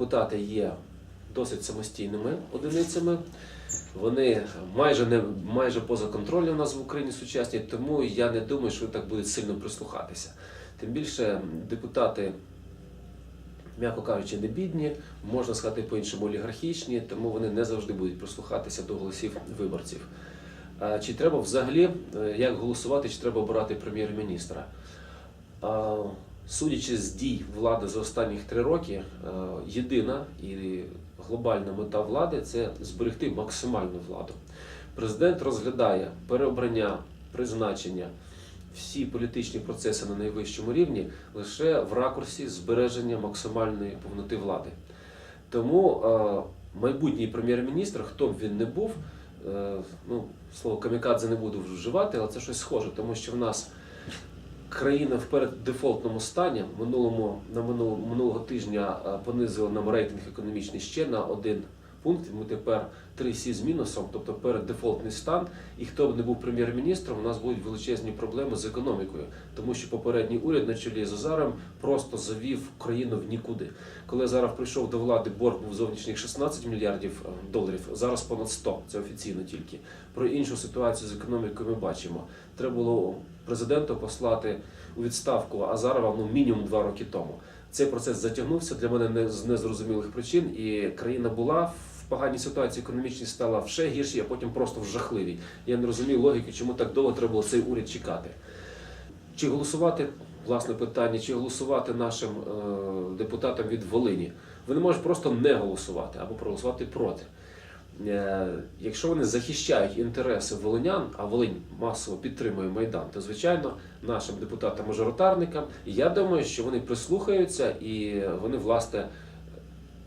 депутати є досить самостійними одиницями. Вони майже не майже поза контролем у нас в Україні сучасні, тому я не думаю, що так будуть сильно прислухатися. Тим більше депутати, м'яко кажучи, не бідні, можна сказати по-іншому олігархічні, тому вони не завжди будуть прислухатися до голосів виборців. Чи треба взагалі е, як голосувати, чи треба обирати прем'єр-міністра? Судячи з дій влади за останні три роки, е, єдина і глобальна мета влади це зберегти максимальну владу. Президент розглядає переобрання, призначення, всі політичні процеси на найвищому рівні лише в ракурсі збереження максимальної повноти влади. Тому е, майбутній прем'єр-міністр, хто б він не був, е, ну, слово камікадзе не буду вживати, але це щось схоже, тому що в нас країна в переддефолтному стані. Минулому на минулого, минулого тижня понизила понизили нам рейтинг економічний ще на один пункт. Ми тепер 3,7 з мінусом, тобто переддефолтний стан. І хто б не був прем'єр-міністром, у нас будуть величезні проблеми з економікою, тому що попередній уряд на чолі з Азаром просто завів країну в нікуди. Коли Азаров прийшов до влади, борг був зовнішніх 16 мільярдів е, доларів, зараз понад 100, це офіційно тільки. Про іншу ситуацію з економікою ми бачимо. Треба було президенту послати у відставку Азарова ну мінімум два роки тому. Цей процес затягнувся для мене не з незрозумілих причин, і країна була в поганій ситуації економічній, стала в ще гіршій, а потім просто в жахливій. Я не розумію логіки, чому так довго треба було цей уряд чекати. Чи голосувати, власне питання, чи голосувати нашим е, депутатам від Волині? Вони можуть просто не голосувати або проголосувати проти. Е, Якщо вони захищають інтереси волинян, а Волинь масово підтримує Майдан, то звичайно нашим депутатам-мажоритарникам, я думаю, що вони прислухаються і вони, власне,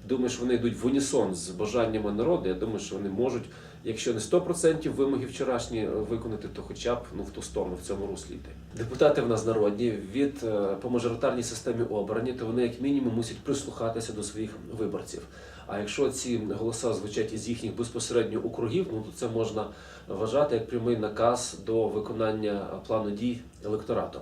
думаю, що вони йдуть в унісон з бажаннями народу. Я думаю, що вони можуть, якщо не 100% вимоги вчорашні е, виконати, то хоча б ну, в ту сторону, в цьому руслі йти. Депутати в нас народні від е, по мажоритарній системі обрані, то вони як мінімум мусять прислухатися до своїх виборців. А якщо ці голоса звучать із їхніх безпосередньо округів, ну то це можна вважати як прямий наказ до виконання плану дій електорату.